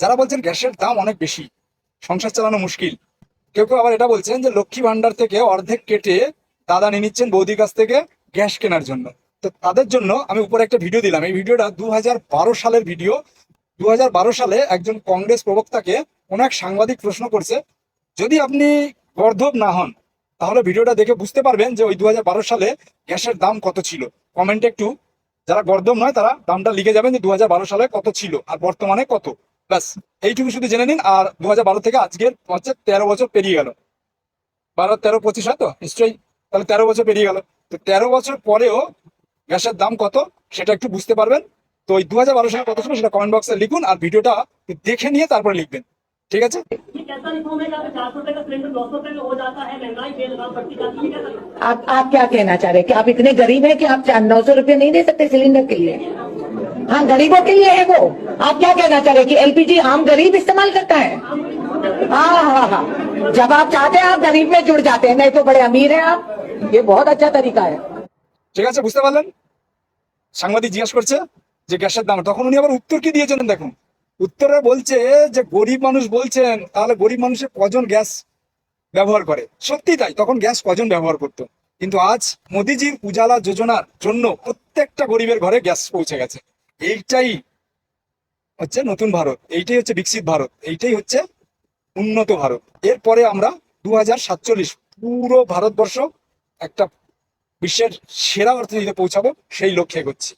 যারা বলছেন গ্যাসের দাম অনেক বেশি, সংসার চালানো মুশকিল। কেউ কেউ আবার এটা বলছেন যে লক্ষ্মী ভান্ডার থেকে অর্ধেক কেটে দাদা নিয়ে নিচ্ছেন বৌদির কাছ থেকে গ্যাস কেনার জন্য। তো তাদের জন্য আমি উপরে একটা ভিডিও দিলাম। এই ভিডিওটা দু হাজার বারো সালের ভিডিও। দু হাজার বারো সালে একজন কংগ্রেস প্রবক্তাকে কোনো এক সাংবাদিক প্রশ্ন করছে, যদি আপনি গর্ধব না হন, তাহলে ভিডিওটা দেখে বুঝতে পারবেন যে ওই দু হাজার বারো সালে গ্যাসের দাম কত ছিল। কমেন্টে একটু, যারা গর্দম নয়, তারা দামটা লিখে যাবেন যে দু হাজার বারো সালে কত ছিল আর বর্তমানে কত। ব্যাস এইটুকু শুধু জেনে নিন আর দু থেকে আজকের হচ্ছে তেরো বছর পেরিয়ে গেল বারো তেরো পঁচিশ হয় তো নিশ্চয়ই তাহলে তেরো বছর পেরিয়ে গেল তো তেরো বছর পরেও গ্যাসের দাম কত সেটা একটু বুঝতে পারবেন তো ওই দু সালে কত ছিল সেটা কমেন্ট বক্সে লিখুন আর ভিডিওটা দেখে নিয়ে তারপরে লিখবেন ঠিক আছে ये कैसा रिफॉर्म है कि चार सौ रुपए का सिलेंडर दो सौ रुपए में हो जाता है महंगाई बेलगाम बढ़ती जाती है क्या करें? आप आप क्या कहना चाह रहे हैं कि आप इतने गरीब हैं कि आप नौ सौ रुपये नहीं दे सकते सिलेंडर के लिए हाँ गरीबों के लिए है वो आप क्या कहना चाह रहे हैं कि एलपीजी आम गरीब इस्तेमाल करता है हाँ हाँ हाँ जब आप चाहते हैं आप गरीब में जुड़ जाते हैं नहीं तो बड़े अमीर हैं आप ये बहुत अच्छा तरीका है ঠিক আছে বুঝতে পারলেন সাংবাদিক জিজ্ঞাসা করছে যে গ্যাসের দাম তখন উনি আবার উত্তর কি দিয়েছেন দেখুন উত্তরে বলছে যে গরিব মানুষ বলছেন তাহলে গরিব মানুষের কজন গ্যাস ব্যবহার করে সত্যি তাই তখন গ্যাস কজন ব্যবহার করতো কিন্তু আজ মোদিজির উজালা যোজনার জন্য প্রত্যেকটা গরিবের ঘরে গ্যাস পৌঁছে গেছে এইটাই হচ্ছে নতুন ভারত, এইটাই হচ্ছে বিকশিত ভারত, এইটাই হচ্ছে উন্নত ভারত। এরপরে আমরা দু সাতচল্লিশ পুরো ভারতবর্ষ একটা বিশ্বের সেরা অর্থনীতিতে পৌঁছাবো, সেই লক্ষ্যে এগোচ্ছি।